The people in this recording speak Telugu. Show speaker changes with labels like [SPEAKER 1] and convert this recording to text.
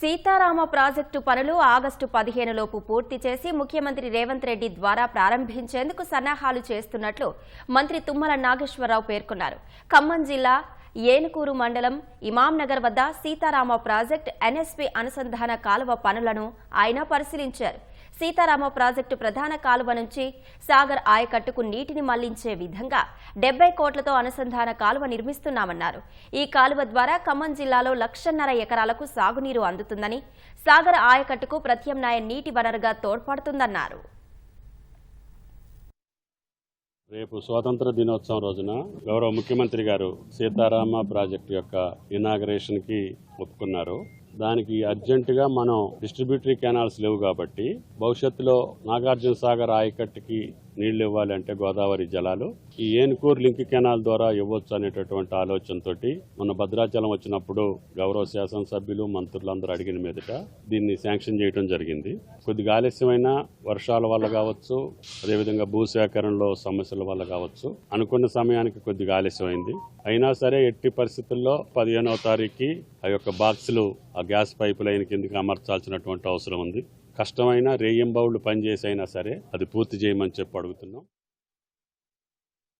[SPEAKER 1] సీతారామ ప్రాజెక్టు పనులు ఆగస్టు పదిహేను లోపు పూర్తి చేసి ముఖ్యమంత్రి రేవంత్ రెడ్డి ద్వారా ప్రారంభించేందుకు సన్నాహాలు చేస్తున్నట్లు మంత్రి తుమ్మల నాగేశ్వరరావు పేర్కొన్నారు. ఖమ్మం జిల్లా ఏనుకూరు మండలం ఇమాంనగర్ వద్ద సీతారామ ప్రాజెక్టు ఎన్ఎస్పీ అనుసంధాన కాలువ పనులను ఆయన పరిశీలించారు. సీతారామ ప్రాజెక్టు ప్రధాన కాలువ నుంచి సాగర్ ఆయకట్టుకు నీటిని మళ్ళించే విధంగా డెబ్బై కోట్లతో అనుసంధాన కాలువ నిర్మిస్తున్నామన్నారు. ఈ కాలువ ద్వారా ఖమ్మం జిల్లాలో లక్షన్నర ఎకరాలకు సాగునీరు అందుతుందని సాగర్ ఆయకట్టుకు ప్రత్యామ్నాయ నీటి వనరుగా తోడ్పడుతుందన్నారు.
[SPEAKER 2] రేపు స్వాతంత్ర దినోత్సవం రోజున గౌరవ ముఖ్యమంత్రి గారు సీతారామ ప్రాజెక్టు యొక్క ఇనాగరేషన్కి ఒప్పుకున్నారు. దానికి అర్జెంటుగా మనం డిస్ట్రిబ్యూటరీ కెనాల్స్ లేవు కాబట్టి భవిష్యత్తులో నాగార్జున సాగర్ ఆయకట్టుకి నీళ్ళు ఇవ్వాలి అంటే గోదావరి జలాలు. ఈ ఏనుకూరు లింక్ కెనాల్ ద్వారా ఇవ్వచ్చు అనేటటువంటి ఆలోచనతోటి మన భద్రాచలం వచ్చినప్పుడు గౌరవ శాసనసభ్యులు మంత్రులందరూ అడిగిన మీదట దీన్ని శాంక్షన్ చేయడం జరిగింది. కొద్దిగా ఆలస్యమైన వర్షాల వల్ల కావచ్చు అదేవిధంగా భూసేకరణలో సమస్యల వల్ల కావచ్చు. అనుకున్న సమయానికి కొద్దిగా ఆలస్యమైంది. అయినా సరే ఎట్టి పరిస్థితుల్లో పదిహేనవ తారీఖుకి ఆ యొక్క బాక్సులు ఆ గ్యాస్ పైప్ లైన్ కిందకి అమర్చాల్సినటువంటి అవసరం ఉంది. కష్టమైన రేయింబౌళ్ళు పనిచేసైనా సరే అది పూర్తి చేయమని చెప్పి అడుగుతున్నాం.